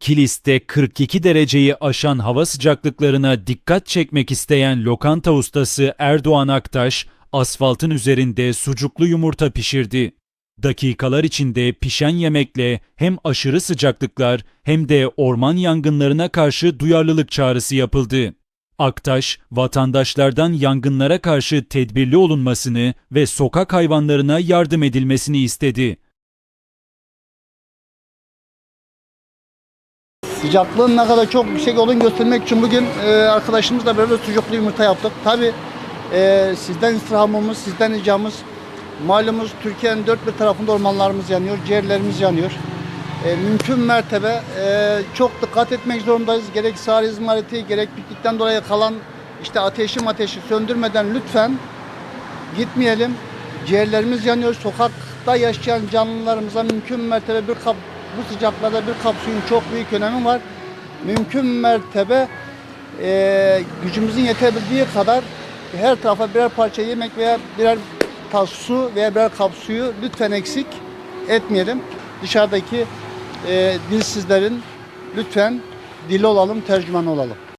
Kilis'te 42 dereceyi aşan hava sıcaklıklarına dikkat çekmek isteyen lokanta ustası Erdoğan Aktaş, asfaltın üzerinde sucuklu yumurta pişirdi. Dakikalar içinde pişen yemekle hem aşırı sıcaklıklar hem de orman yangınlarına karşı duyarlılık çağrısı yapıldı. Aktaş, vatandaşlardan yangınlara karşı tedbirli olunmasını ve sokak hayvanlarına yardım edilmesini istedi. Sıcaklığın ne kadar çok yüksek olduğunu göstermek için bugün e, arkadaşımızla beraber sucuklu yumurta yaptık. Tabi sizden istirhamımız, sizden ricamız malumuz Türkiye'nin dört bir tarafında ormanlarımız yanıyor, ciğerlerimiz yanıyor. E, mümkün mertebe e, çok dikkat etmek zorundayız. Gerek sahil izmariti, gerek piknikten dolayı kalan işte ateşi ateşi söndürmeden lütfen gitmeyelim. Ciğerlerimiz yanıyor. Sokakta yaşayan canlılarımıza mümkün mertebe bir kap bu sıcaklarda bir kap çok büyük önemi var. Mümkün mertebe eee, gücümüzün yetebildiği kadar her tarafa birer parça yemek veya birer tas su veya birer kap suyu lütfen eksik etmeyelim. Dışarıdaki eee dilsizlerin lütfen dili olalım, tercüman olalım.